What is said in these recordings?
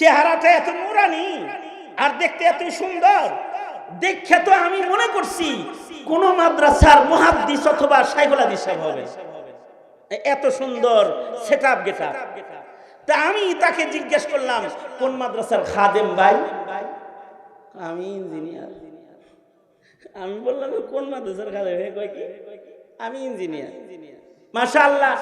চেহারাটা এত নুরানি, আর দেখতে এত সুন্দর। দেখে তো আমি মনে করছি কোন মাদ্রাসার মুহাদ্দিস অথবা সাইকুল হাদিস সাহেব হবে। এত সুন্দর সেট আপ গেট তা আমি তাকে জিজ্ঞেস করলাম, কোন মাদ্রাসার খাদেম ভাই? আমি ইঞ্জিনিয়ার। আমি বললাম, কোন মাদ্রাসার খাদেম হে কয় কি? আমি ইঞ্জিনিয়ার। মাশাআল্লাহ,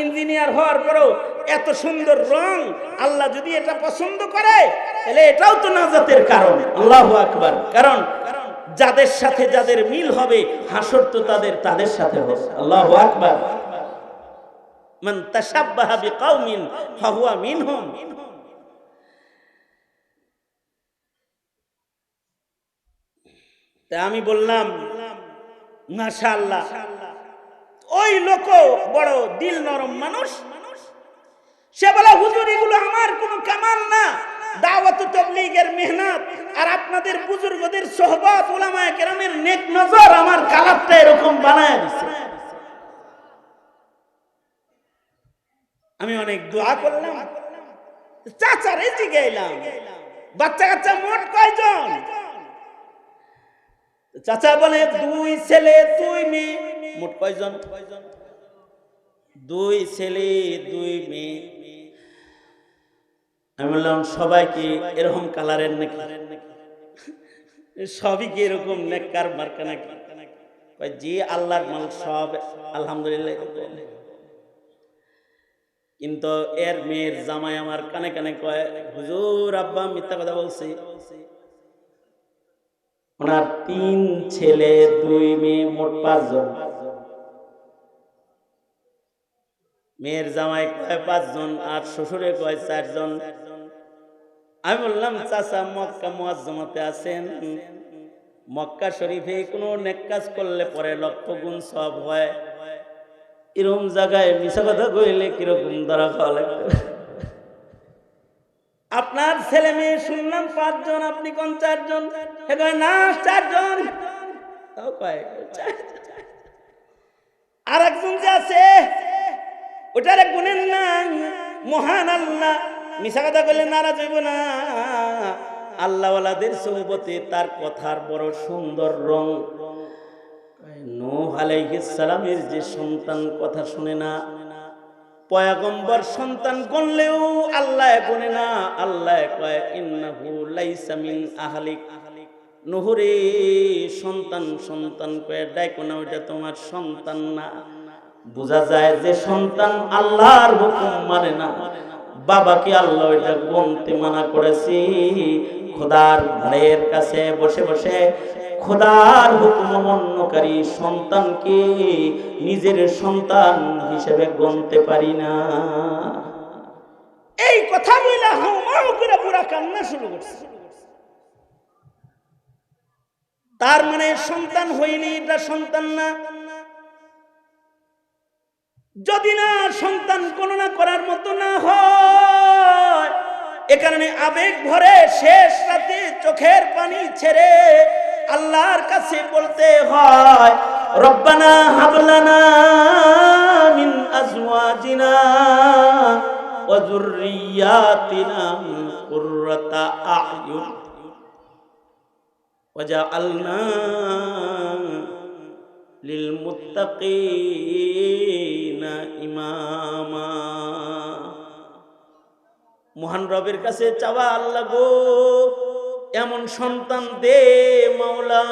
ইঞ্জিনিয়ার হওয়ার পরেও এত সুন্দর রং, আল্লাহ যদি এটা পছন্দ করে, তাহলে এটাও তো নাজাতের কারণ। আল্লাহু আকবার। কারণ যাদের সাথে যাদের মিল হবে, হাসর তো তাদের তাদের সাথে হবে। আল্লাহু আকবার। মান তাশাব্বাহা বিকাউমিন ফাহুয়া মিনহুম। তা আমি বললাম, মাশাআল্লাহ ওই লোক বড় দিল নরম মানুষ। সে বলে, হুজুর, এগুলো আমার কোনো কামাল না। মেহনত। আর আপনাদের সোহবত নেক নজর আমার কালারটা এরকম বানায় আমি অনেক দোয়া করলাম। চাচা চাচারে জিগাইলাম বাচ্চা কাচ্চা মোট কয়জন? চাচা বলে, দুই ছেলে, দুই মেয়ে। মোট কয়জন? দুই ছেলে, দুই মেয়ে। আমি বললাম সবাইকে এরকম কালারের নাকি? সবই কি এরকম নেককার মার্কা নাকি? জি, আল্লাহর মাল সব, আলহামদুলিল্লাহ। কিন্তু এর মেয়ের জামাই আমার কানে কানে কয়, হুজুর, আব্বা, মিথ্যা কথা বলছি। ওনার তিন ছেলে, দুই মেয়ে, মোট পাঁচজন। মেয়ের জামাই কয় পাঁচজন আর শ্বশুরে কয় চারজন? আমি বললাম, চাচা, মক্কা মুয়াজ্জমাতে আছেন। মক্কা শরীফে কোনো নেক কাজ করলে পরে লক্ষ গুণ সব হয়। এরকম জায়গায় মিশা কথা কইলে কীরকম ধরা খাওয়া লাগবে? আপনার ছেলে মেয়ে শুনলাম পাঁচজন, আপনি কোন চারজন? না, চারজন। আর একজন যে আছে ওটার গুণেন না। মহান আল্লাহ। মিশা কথা বললে নারাজ হইব না। আল্লাহওয়ালাদের সৌবতে তার কথার বড় সুন্দর রং। সালামের যে সন্তান কথা শুনে না। পয়াগম্বর সন্তান গণলেও আল্লাহ গুনে না। আল্লাহ কয় নহরে সন্তান সন্তান কয়ে, ডাইকো না, ওইটা তোমার সন্তান না। বোঝা যায় যে সন্তান আল্লাহর হুকুম মানে না। বাবাকে আল্লাহ এটা গনতে মানা করেছি। খোদার ঘরের কাছে বসে বসে খোদার হুকুম অমান্যকারী সন্তানকে নিজের সন্তান হিসেবে গনতে পারি না। এই কথা বলে হাউ করে পুরা কান্না শুরু করছে। তার মানে সন্তান হইনি এটা সন্তান না। যদি না সন্তান গণনা করার মতো না হয়, এ কারণে আবেগ ভরে শেষ রাতে চোখের পানি ছেড়ে আল্লাহর কাছে বলতে হয়, রব্বানা হাবলানা মিন আজওয়াজিনা ওয়া যুররিয়াতিনা কুররাতা আয়ুন ওয়াজআলনা লিলমুত্তাকিনা ইমামা। মহান রবের কাছে চাওয়া আল্লাহ গো, এমন সন্তান দে মাওলা,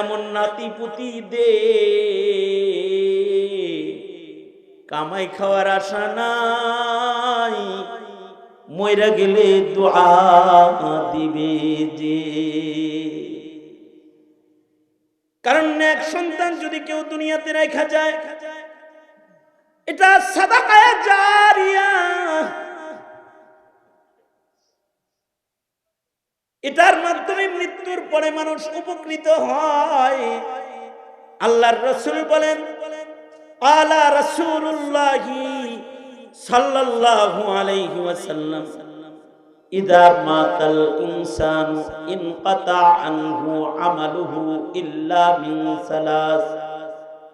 এমন নাতি পুতি দে। কামাই খাওয়ার আশা নাই ময়রা গেলে দোয়া দিবে যে। কারণ এক সন্তান যদি কেউ দুনিয়াতে রেখা যায় এটা সাদাকায় জারিয়া। এটার মাধ্যমে মৃত্যুর পরে মানুষ উপকৃত হয়। আল্লাহর রসুল বলেন, আলা রসুল্লাহি সাল্লাল্লাহু আলাইহি ওয়াসাল্লাম, ইদা মাতাল ইনসান ইনকাতা আনহু আমালুহু ইল্লা মিন সালাস।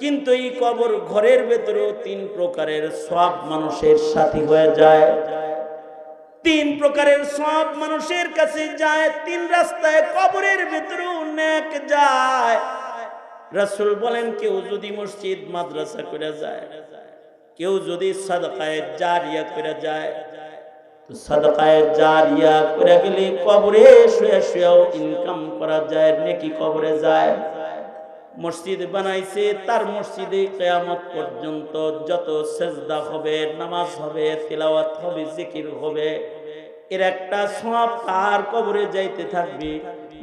কিন্তু এই কবর ঘরের ভেতরেও তিন প্রকারের সব মানুষের সাথী হয়ে যায়। তিন প্রকারের সব মানুষের কাছে যায়, তিন রাস্তায় কবরের ভেতরেও নেক যায়। রাসূল বলেন, কেউ যদি মসজিদ, মাদ্রাসা করে যায়, কেউ যদি সাদকায়ে জারিয়া করে যায় সাদকায়ে জারিয়া করে গেলে কবরে শুয়ে শুয়েও ইনকাম করা যায়, নেকি কবরে যায়। মসজিদ বানাইছে, তার মসজিদে কেয়ামত পর্যন্ত যত সেজদা হবে, নামাজ হবে, তেলাওয়াত হবে, জিকির হবে, এর একটা সব তার কবরে যাইতে থাকবে,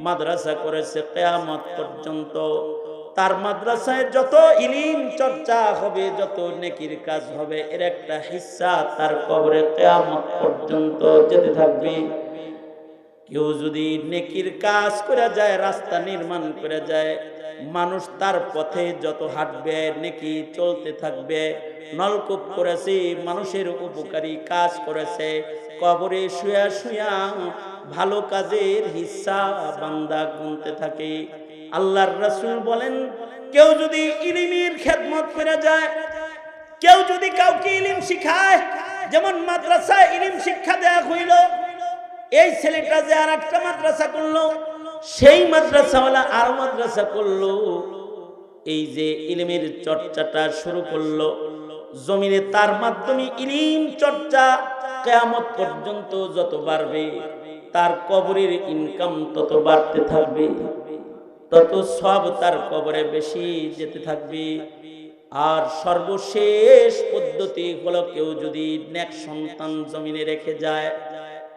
মাদ্রাসা করেছে কেয়ামত পর্যন্ত। তার মাদ্রাসায় যত ইলিম চর্চা হবে, যত নেকির কাজ হবে, এর একটা হিস্সা তার কবরে কেয়ামত পর্যন্ত যেতে থাকবে। কেউ যদি নেকির কাজ করে যায়, রাস্তা নির্মাণ করে যায় মানুষ তার পথে যত হাঁটবে, নেকি চলতে থাকবে, নলকূপ করেছে, মানুষের উপকারী কাজ করেছে, কবরে শুয়া শুয়া ভালো কাজের হিসা বান্দা গুনতে থাকে। আল্লাহর রাসূল বলেন, কেউ যদি ইলিমের খেদমত করে যায়, কেউ যদি কাউকে ইলিম শিখায়, যেমন মাদ্রাসায় ইলিম শিক্ষা দেয়া হইল, এই ছেলেটা যে আর একটা মাদ্রাসা করল সেই মাদ্রাসাওয়ালা আর মাদ্রাসা করল। এই যে ইলিমের চর্চাটা শুরু করল, জমিনে তার মাধ্যমে ইলিম চর্চা কেয়ামত পর্যন্ত যত বাড়বে, তার কবরের ইনকাম তত বাড়তে থাকবে, তত সব তার কবরে বেশি যেতে থাকবে। আর সর্বশেষ পদ্ধতি হলো কেউ যদি নেক সন্তান জমিনে রেখে যায়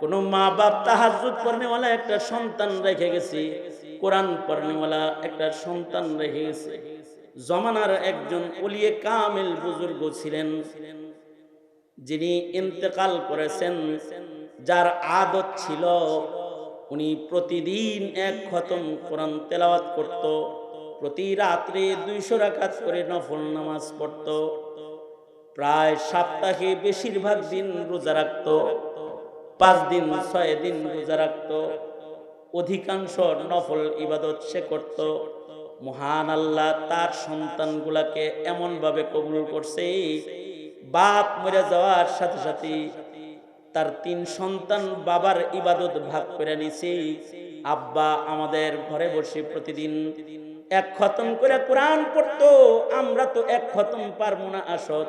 কোন মা বাপ তাহাজুদ পড়নেওয়ালা একটা সন্তান রেখে গেছে, কোরআন পড়নেওয়ালা একটা সন্তান রেখে গেছে। জমানার একজন অলিয়ে কামেল বুজুর্গ ছিলেন, যিনি ইন্তেকাল করেছেন, যার আদত ছিল উনি প্রতিদিন এক খতম কোরআন তেলাওয়াত করত, প্রতি রাত্রে দুইশো রাকাত করে নফল নামাজ পড়ত, প্রায় সপ্তাহে বেশিরভাগ দিন রোজা রাখত। পাঁচ দিন, ছয় দিন রোজা রাখত। অধিকাংশ নফল ইবাদত সে করত। মহান আল্লাহ তার সন্তানগুলাকে এমনভাবে কবুল করছে, বাপ মরে যাওয়ার সাথে সাথে তার তিন সন্তান বাবার ইবাদত ভাগ করে নিছি। আব্বা আমাদের ঘরে বসে প্রতিদিন এক খতম করে কোরআন পড়তো, আমরা তো এক খতম পারব না আসো